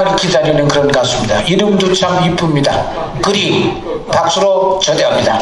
을 기다리는 그런 가수입니다. 이름도 참 이쁩니다. 그리 박수로 초대합니다.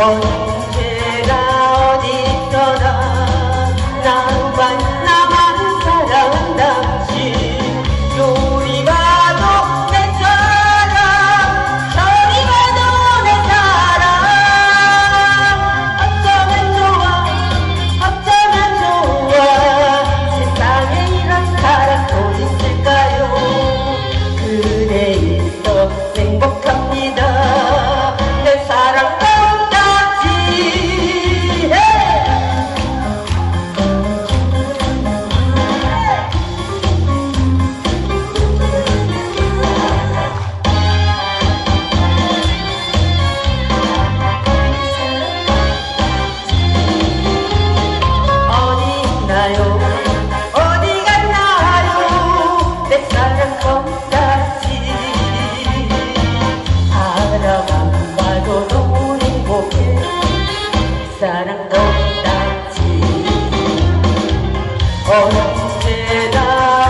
언제나 어디서나 난 Oh, yeah.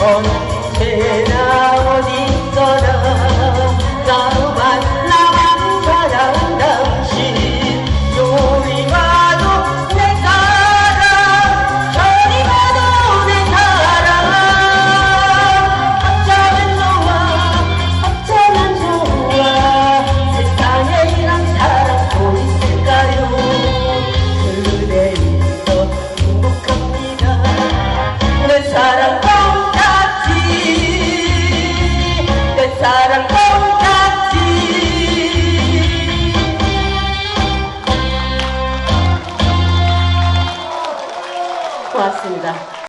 on, the. on, on,